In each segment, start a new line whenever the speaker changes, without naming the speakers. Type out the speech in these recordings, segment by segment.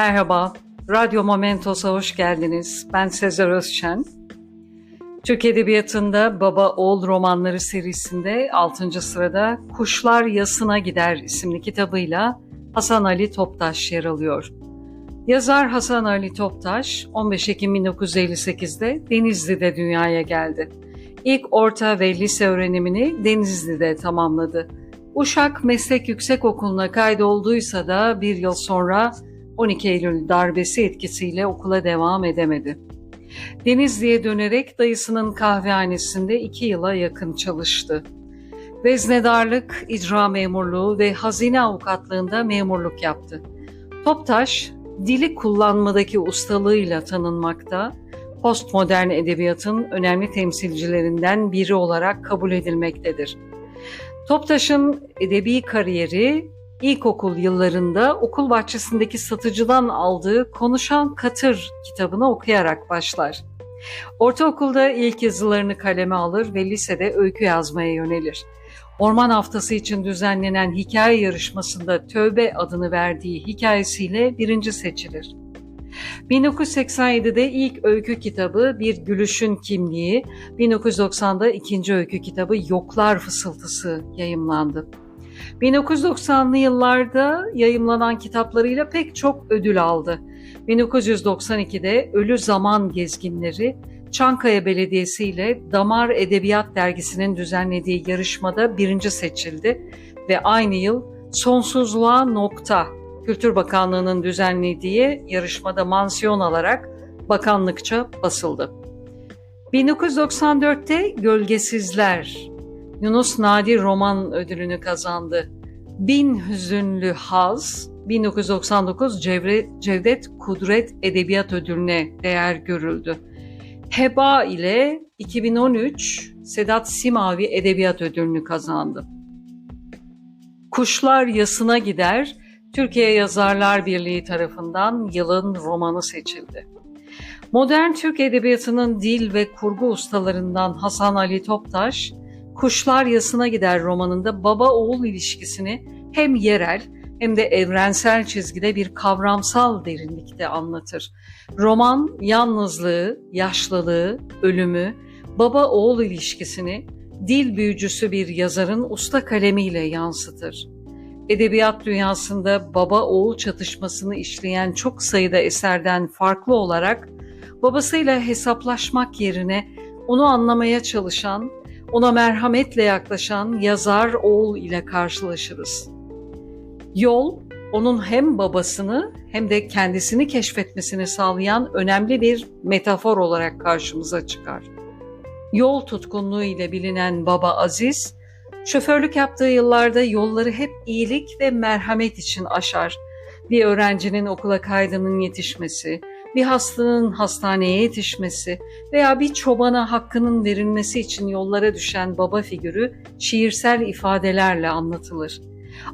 Merhaba, Radyo Momentos'a hoş geldiniz. Ben Sezer Özşen. Türk Edebiyatı'nda Baba Oğul romanları serisinde 6. sırada Kuşlar Yasına Gider isimli kitabıyla Hasan Ali Toptaş yer alıyor. Yazar Hasan Ali Toptaş 15 Ekim 1958'de Denizli'de dünyaya geldi. İlk orta ve lise öğrenimini Denizli'de tamamladı. Uşak Meslek Yüksekokulu'na kaydolduysa da bir yıl sonra 12 Eylül darbesi etkisiyle okula devam edemedi. Denizli'ye dönerek dayısının kahvehanesinde iki yıla yakın çalıştı. Veznedarlık, icra memurluğu ve hazine avukatlığında memurluk yaptı. Toptaş, dili kullanmadaki ustalığıyla tanınmakta, postmodern edebiyatın önemli temsilcilerinden biri olarak kabul edilmektedir. Toptaş'ın edebi kariyeri ilkokul yıllarında okul bahçesindeki satıcıdan aldığı Konuşan Katır kitabını okuyarak başlar. Ortaokulda ilk yazılarını kaleme alır ve lisede öykü yazmaya yönelir. Orman Haftası için düzenlenen hikaye yarışmasında Tövbe adını verdiği hikayesiyle birinci seçilir. 1987'de ilk öykü kitabı Bir Gülüşün Kimliği, 1990'da ikinci öykü kitabı Yoklar Fısıltısı yayımlandı. 1990'lı yıllarda yayımlanan kitaplarıyla pek çok ödül aldı. 1992'de Ölü Zaman Gezginleri, Çankaya Belediyesi ile Damar Edebiyat Dergisi'nin düzenlediği yarışmada birinci seçildi ve aynı yıl Sonsuzluğa Nokta Kültür Bakanlığı'nın düzenlediği yarışmada mansiyon alarak bakanlıkça basıldı. 1994'te Gölgesizler Yunus Nadir Roman ödülünü kazandı. Bin Hüzünlü Haz 1999 Cevre, Cevdet Kudret Edebiyat Ödülüne değer görüldü. Heba ile 2013 Sedat Simavi Edebiyat Ödülünü kazandı. Kuşlar Yasına Gider Türkiye Yazarlar Birliği tarafından yılın romanı seçildi. Modern Türk Edebiyatı'nın dil ve kurgu ustalarından Hasan Ali Toptaş, Kuşlar Yasına Gider romanında baba-oğul ilişkisini hem yerel hem de evrensel çizgide bir kavramsal derinlikte anlatır. Roman yalnızlığı, yaşlılığı, ölümü, baba-oğul ilişkisini dil büyücüsü bir yazarın usta kalemiyle yansıtır. Edebiyat dünyasında baba-oğul çatışmasını işleyen çok sayıda eserden farklı olarak babasıyla hesaplaşmak yerine onu anlamaya çalışan, ona merhametle yaklaşan yazar oğul ile karşılaşırız. Yol, onun hem babasını hem de kendisini keşfetmesini sağlayan önemli bir metafor olarak karşımıza çıkar. Yol tutkunluğu ile bilinen Baba Aziz, şoförlük yaptığı yıllarda yolları hep iyilik ve merhamet için aşar. Bir öğrencinin okula kaydının yetişmesi, bir hastanın hastaneye yetişmesi veya bir çobana hakkının verilmesi için yollara düşen baba figürü şiirsel ifadelerle anlatılır.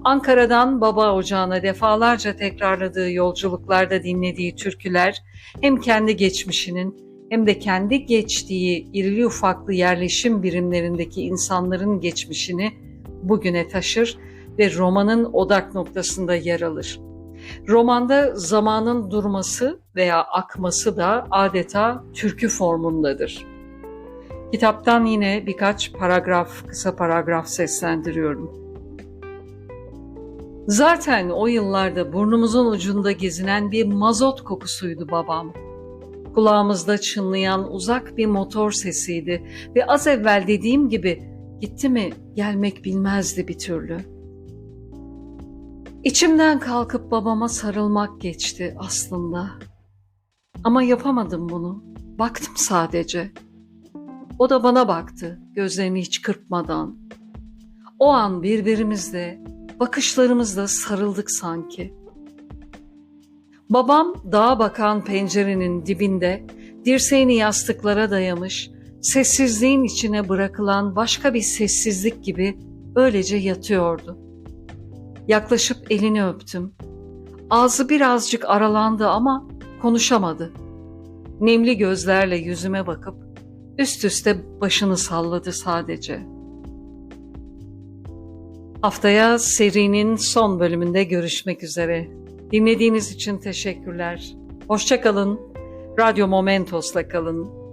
Ankara'dan baba ocağına defalarca tekrarladığı yolculuklarda dinlediği türküler hem kendi geçmişinin hem de kendi geçtiği irili ufaklı yerleşim birimlerindeki insanların geçmişini bugüne taşır ve romanın odak noktasında yer alır. Romanda zamanın durması veya akması da adeta türkü formundadır. Kitaptan yine birkaç paragraf, kısa paragraf seslendiriyorum. Zaten o yıllarda burnumuzun ucunda gezinen bir mazot kokusuydu babam. Kulağımızda çınlayan uzak bir motor sesiydi ve az evvel dediğim gibi gitti mi gelmek bilmezdi bir türlü.'' İçimden kalkıp babama sarılmak geçti aslında. Ama yapamadım bunu. Baktım sadece. O da bana baktı, gözlerini hiç kırpmadan. O an birbirimizle, bakışlarımızla sarıldık sanki. Babam dağa bakan pencerenin dibinde, dirseğini yastıklara dayamış, sessizliğin içine bırakılan başka bir sessizlik gibi öylece yatıyordu.'' Yaklaşıp elini öptüm. Ağzı birazcık aralandı ama konuşamadı. Nemli gözlerle yüzüme bakıp üst üste başını salladı sadece. Haftaya serinin son bölümünde görüşmek üzere. Dinlediğiniz için teşekkürler. Hoşçakalın. Radyo Momentos'la kalın.